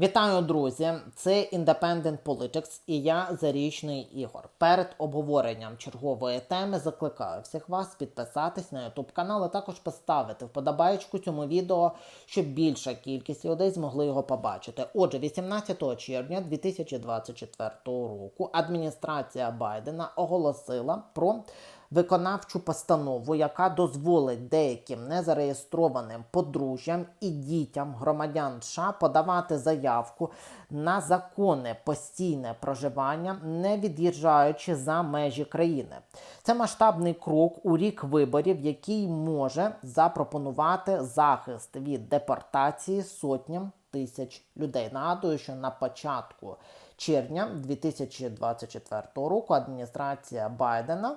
Вітаю, друзі! Це Independent Politics і я Зарічний Ігор. Перед обговоренням чергової теми закликаю всіх вас підписатись на YouTube канал, а також поставити вподобаєчку цьому відео, щоб більша кількість людей змогли його побачити. Отже, 18 червня 2024 року адміністрація Байдена оголосила про виконавчу постанову, яка дозволить деяким незареєстрованим подружжям і дітям громадян США подавати заявку на законне постійне проживання, не від'їжджаючи за межі країни. Це масштабний крок у рік виборів, який може запропонувати захист від депортації сотням тисяч людей. Нагадую, що на початку червня 2024 року адміністрація Байдена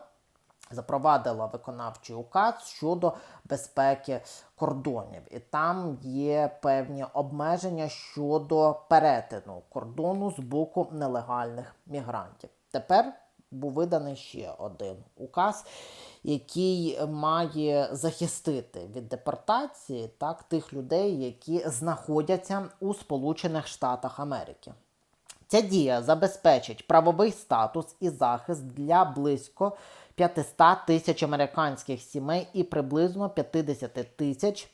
запровадила виконавчий указ щодо безпеки кордонів, і там є певні обмеження щодо перетину кордону з боку нелегальних мігрантів. Тепер був виданий ще один указ, який має захистити від депортації так тих людей, які знаходяться у Сполучених Штатах Америки. Ця дія забезпечить правовий статус і захист для близько 500 тисяч американських сімей і приблизно 50 тисяч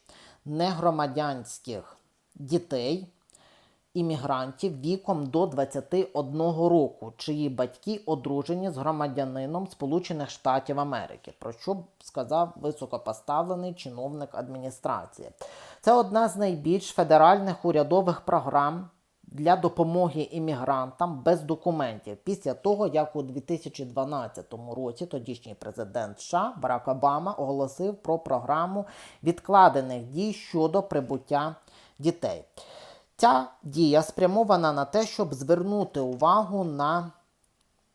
негромадянських дітей, іммігрантів віком до 21 року, чиї батьки одружені з громадянином Сполучених Штатів Америки, про що сказав високопоставлений чиновник адміністрації. Це одна з найбільш федеральних урядових програм для допомоги іммігрантам без документів після того, як у 2012 році тодішній президент США Барак Обама оголосив про програму відкладених дій щодо прибуття дітей. Ця дія спрямована на те, щоб звернути увагу на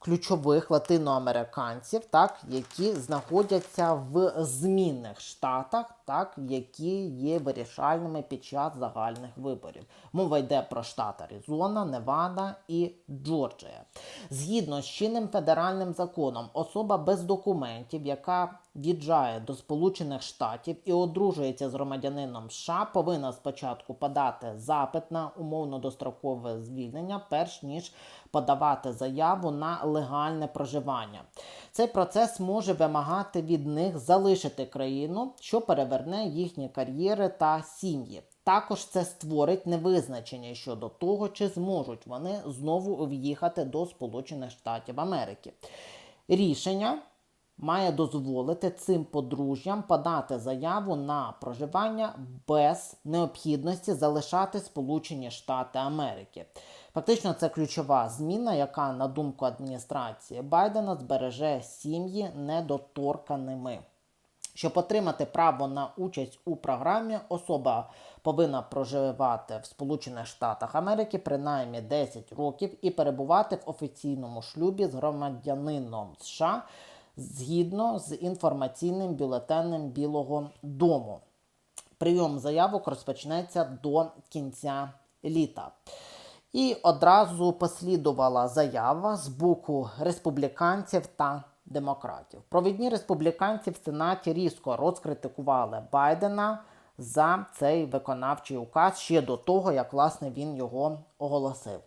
ключових латиноамериканців, так, які знаходяться в змінних штатах, так, які є вирішальними під час загальних виборів. Мова йде про штат Аризона, Невада і Джорджія. Згідно з чинним федеральним законом, особа без документів, яка в'їжджає до Сполучених Штатів і одружується з громадянином США, повинна спочатку подати запит на умовно дострокове звільнення, перш ніж подавати заяву на легальне проживання. Цей процес може вимагати від них залишити країну, що переверне їхні кар'єри та сім'ї. Також це створить невизначення щодо того, чи зможуть вони знову в'їхати до Сполучених Штатів Америки. Рішення має дозволити цим подружжям подати заяву на проживання без необхідності залишати Сполучені Штати Америки. Фактично, це ключова зміна, яка, на думку адміністрації Байдена, збереже сім'ї недоторканими. Щоб отримати право на участь у програмі, особа повинна проживати в Сполучених Штатах Америки принаймні 10 років і перебувати в офіційному шлюбі з громадянином США згідно з інформаційним бюлетенем Білого Дому. Прийом заявок розпочнеться до кінця літа. І одразу послідувала заява з боку республіканців та демократів. Провідні республіканці в Сенаті різко розкритикували Байдена за цей виконавчий указ ще до того, як власне він його оголосив.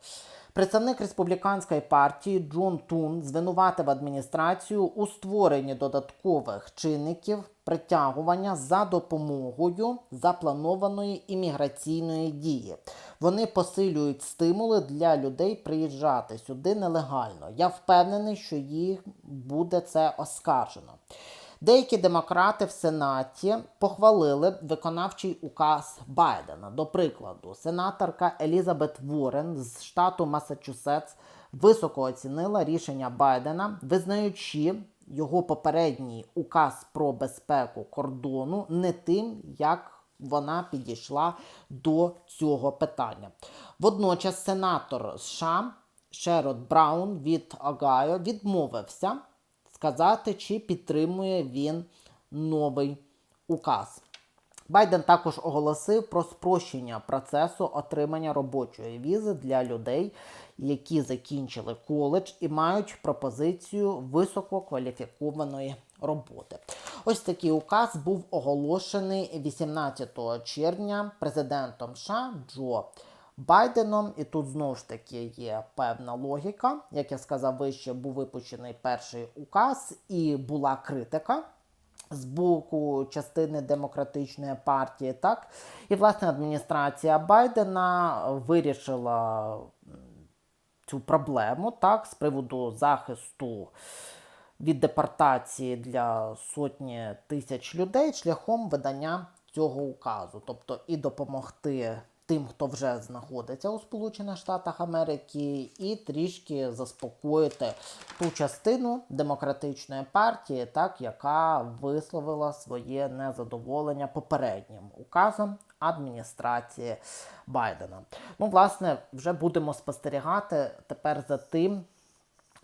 Представник республіканської партії Джон Тун звинуватив адміністрацію у створенні додаткових чинників притягування за допомогою запланованої імміграційної дії. Вони посилюють стимули для людей приїжджати сюди нелегально. Я впевнений, що їх буде це оскаржено. Деякі демократи в Сенаті похвалили виконавчий указ Байдена. До прикладу, сенаторка Елізабет Ворен з штату Масачусетс високо оцінила рішення Байдена, визнаючи його попередній указ про безпеку кордону не тим, як вона підійшла до цього питання. Водночас сенатор США Шерод Браун від Огайо відмовився сказати, чи підтримує він новий указ. Байден також оголосив про спрощення процесу отримання робочої візи для людей, які закінчили коледж і мають пропозицію висококваліфікованої роботи. Ось такий указ був оголошений 18 червня президентом США Джо Байденом. І тут знову ж таки є певна логіка. Як я сказав вище, був випущений перший указ і була критика з боку частини демократичної партії, так і власне адміністрація Байдена вирішила цю проблему так з приводу захисту від депортації для сотні тисяч людей шляхом видання цього указу, тобто і допомогти тим, хто вже знаходиться у Сполучених Штатах Америки, і трішки заспокоїти ту частину демократичної партії, так яка висловила своє незадоволення попереднім указом адміністрації Байдена. Ну, власне, вже будемо спостерігати тепер за тим,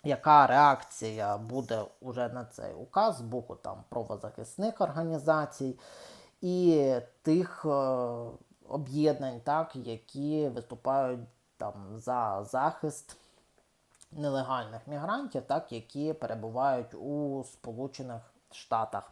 яка реакція буде уже на цей указ з боку там правозахисних організацій і тих е, об'єднань, так, які виступають там за захист нелегальних мігрантів, так, які перебувають у Сполучених Штатах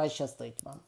Хай щастить вам!